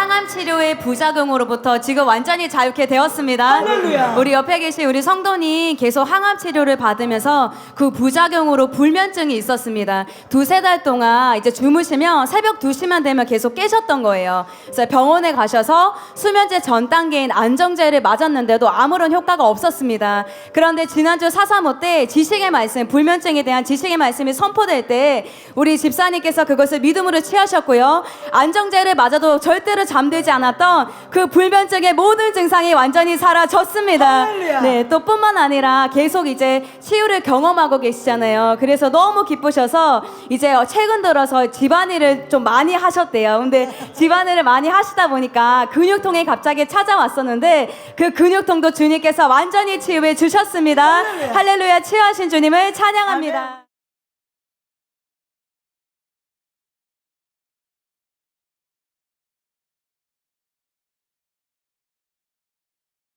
항암 치료의 부작용으로부터 지금 완전히 자유케 되었습니다. 할렐루야. 우리 옆에 계신 우리 성도님 계속 항암 치료를 받으면서 그 부작용으로 불면증이 있었습니다. 두세 달 동안 이제 주무시면 새벽 2시만 되면 계속 깨셨던 거예요. 그래서 병원에 가셔서 수면제 전 단계인 안정제를 맞았는데도 아무런 효과가 없었습니다. 그런데 지난주 사사모 때 지식의 말씀, 불면증에 대한 지식의 말씀이 선포될 때 우리 집사님께서 그것을 믿음으로 취하셨고요. 안정제를 맞아도 절대로 잠들지 않았던 그 불면증의 모든 증상이 완전히 사라졌습니다. 할렐루야. 네, 또 뿐만 아니라 계속 이제 치유를 경험하고 계시잖아요. 그래서 너무 기쁘셔서 이제 최근 들어서 집안일을 좀 많이 하셨대요. 근데 집안일을 많이 하시다 보니까 근육통이 갑자기 찾아왔었는데 그 근육통도 주님께서 완전히 치유해 주셨습니다. 할렐루야. 할렐루야 치유하신 주님을 찬양합니다.